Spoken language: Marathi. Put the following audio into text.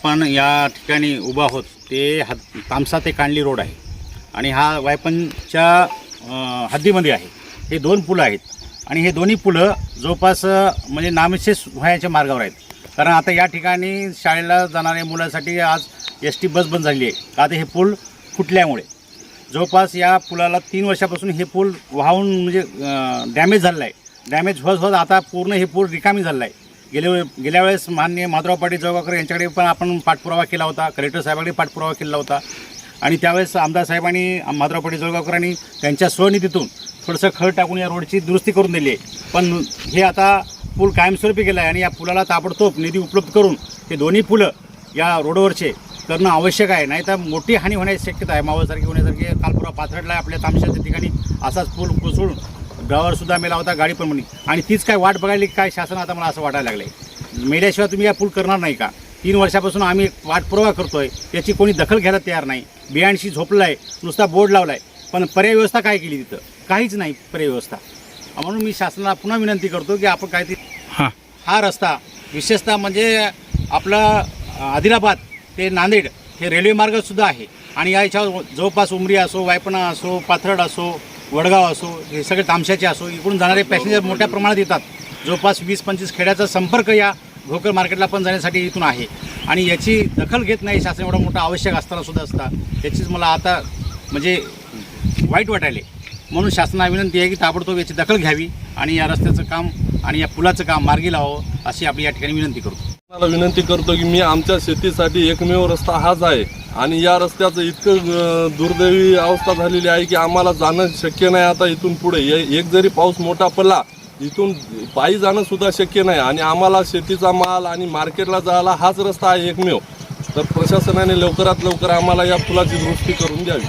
आपण या ठिकाणी उभा आहोत ते हद तामसा ते कांडली रोड आहे. आणि हा वायपनच्या हद्दीमध्ये आहे. हे दोन पुलं आहेत. आणि हे दोन्ही पुलं जवळपास म्हणजे नामशेष व्हायच्या मार्गावर आहेत. कारण आता या ठिकाणी शाळेला जाणाऱ्या मुलांसाठी आज एस टी बस बंद झाली आहे. का हे पूल फुटल्यामुळे. जवळपास या पुलाला तीन वर्षापासून हे पूल वाहून म्हणजे डॅमेज झालेलं आहे. डॅमेज होत होत आता पूर्ण हे पूल रिकामी झालं आहे. गेल्या गेल्या वेळेस माननीय माधुराव पाटील जळगावकर यांच्याकडे पण आपण पाठपुरावा केला होता. कलेक्टर साहेबांकडे पाठपुरावा केला होता. आणि त्यावेळेस आमदार साहेबांनी माधुराव पाटील जळगावकरांनी त्यांच्या स्वनिधीतून थोडंसं खळ टाकून या रोडची दुरुस्ती करून दिली आहे. पण हे आता पूल कायमस्वरूपी गेला आहे आणि या पुलाला ताबडतोब निधी उपलब्ध करून हे दोन्ही पुलं या रोडवरचे करणं आवश्यक आहे. नाही तर मोठी हानी होण्याची शक्यता आहे. मावळसारखी होण्यासारखी कालपुरा परवा पाथरडला आपल्या तामशाच्या ठिकाणी. असाच पूल कोसळून सुद्धा मेला होता गाडी पण म्हणी आणि तीच काय वाट बघायला काय शासन आता मला असं वाटायला लागलं मेल्याशिवाय तुम्ही या पूल करणार नाही का? तीन वर्षापासून आम्ही पाठपुरावा करतोय. याची कोणी दखल घ्यायला तयार नाही. बियांशी झोपला आहे नुसता बोर्ड लावला आहे पण पर्याय व्यवस्था काय केली तिथं? काहीच नाही पर्याय व्यवस्था. म्हणून मी शासनाला पुन्हा विनंती करतो की आपण काहीतरी हां. हा रस्ता विशेषतः म्हणजे आपला आदिलाबाद ते नांदेड हे रेल्वे मार्गसुद्धा आहे. आणि या याच्यावर जवळपास उमरी असो वायपणा असो पाथर्ड असो वडगाव असो हे सगळे तामशाचे असो इकडून जाणारे पॅसेंजर मोठ्या प्रमाणात येतात. जवळपास वीस पंचवीस खेड्याचा संपर्क या भोकर मार्केटला पण जाण्यासाठी इथून आहे. आणि याची दखल घेत नाही शासन एवढा मोठा आवश्यक असताना सुद्धा असता. याचीच मला आता म्हणजे वाईट वाटायले. म्हणून शासनाला विनंती आहे की ताबडतोब याची दखल घ्यावी आणि या रस्त्याचं काम आणि या पुलाचं काम मार्गी लावावं अशी आपली या ठिकाणी विनंती करतो. मला विनंती करतो की मी आमच्या शेतीसाठी एकमेव रस्ता हाच आहे. आणि या रस्त्याचं इतकं दुर्दैवी अवस्था झालेली आहे की आम्हाला जाणं शक्य नाही आता इथून पुढे. एक जरी पाऊस मोठा पडला इथून पायी जाणं सुद्धा शक्य नाही. आणि आम्हाला शेतीचा माल आणि मार्केटला जायला हाच रस्ता आहे एकमेव. तर प्रशासनाने लवकरात लवकर आम्हाला या पुलाची दुरुस्ती करून द्यावी.